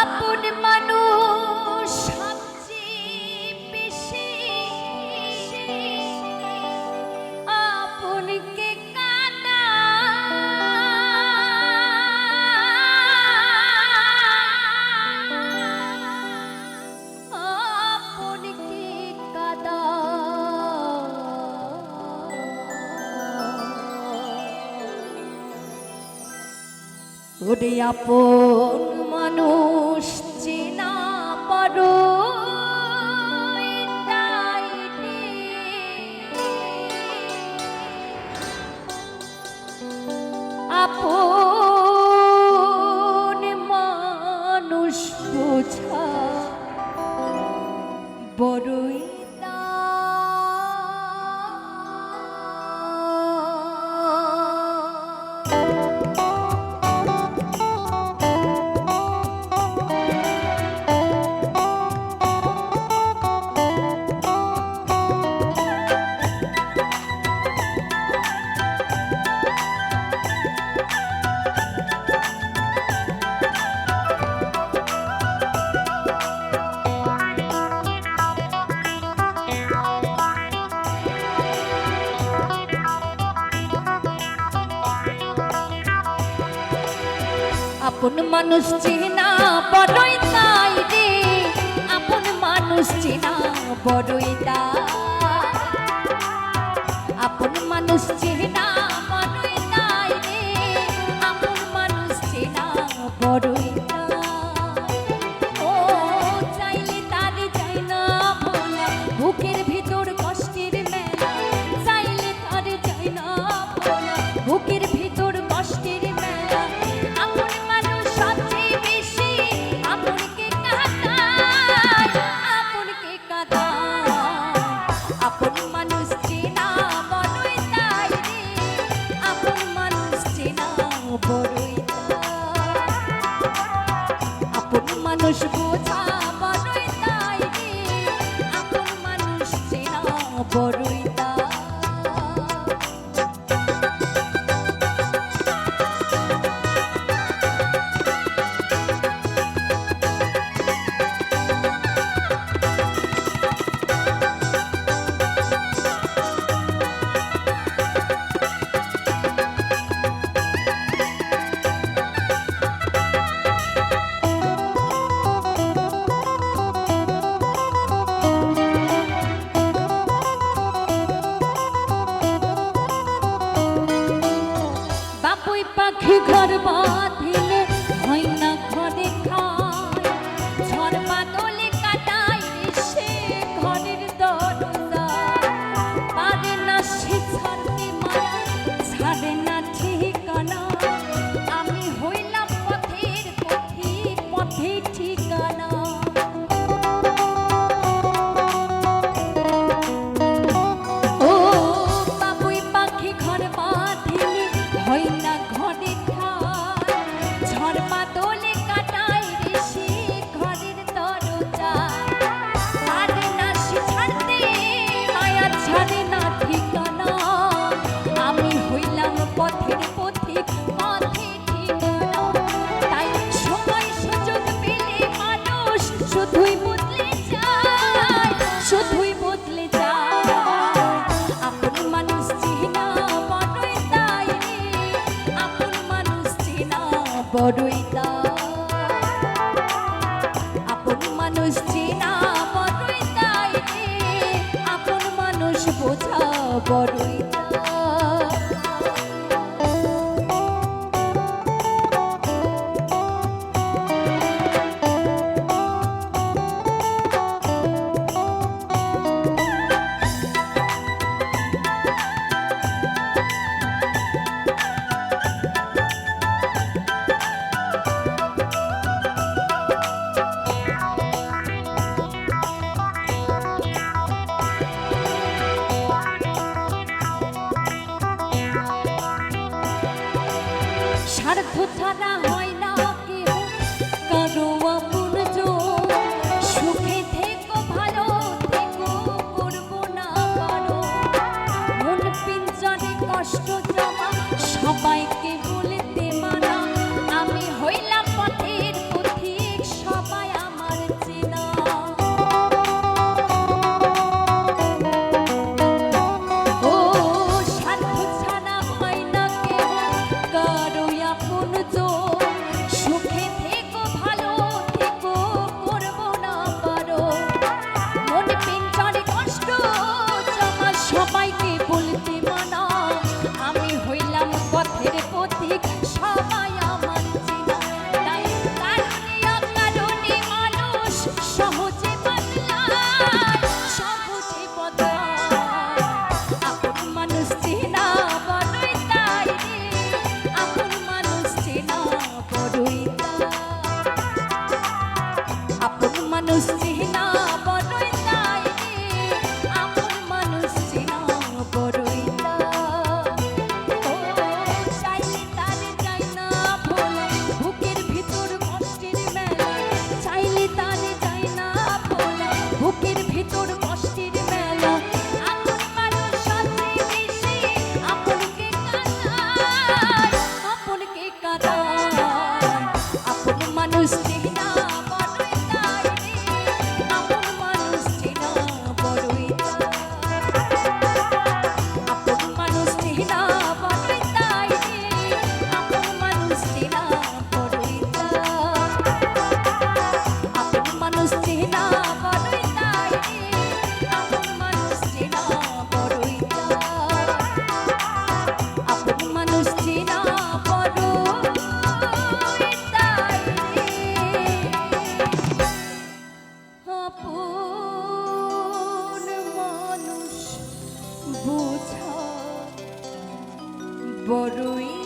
আপন মানুষ সবচেয়ে বেশি। আপনকে কাটা আপনকে মানুষ চেনা পারো আপন আপন মানুষ চিনা বড়ই তাই রে। আপন মানুষ চিনা বড়ই তাই। আপন মানুষ চিনা আসছে না বড়ই body. বড়ই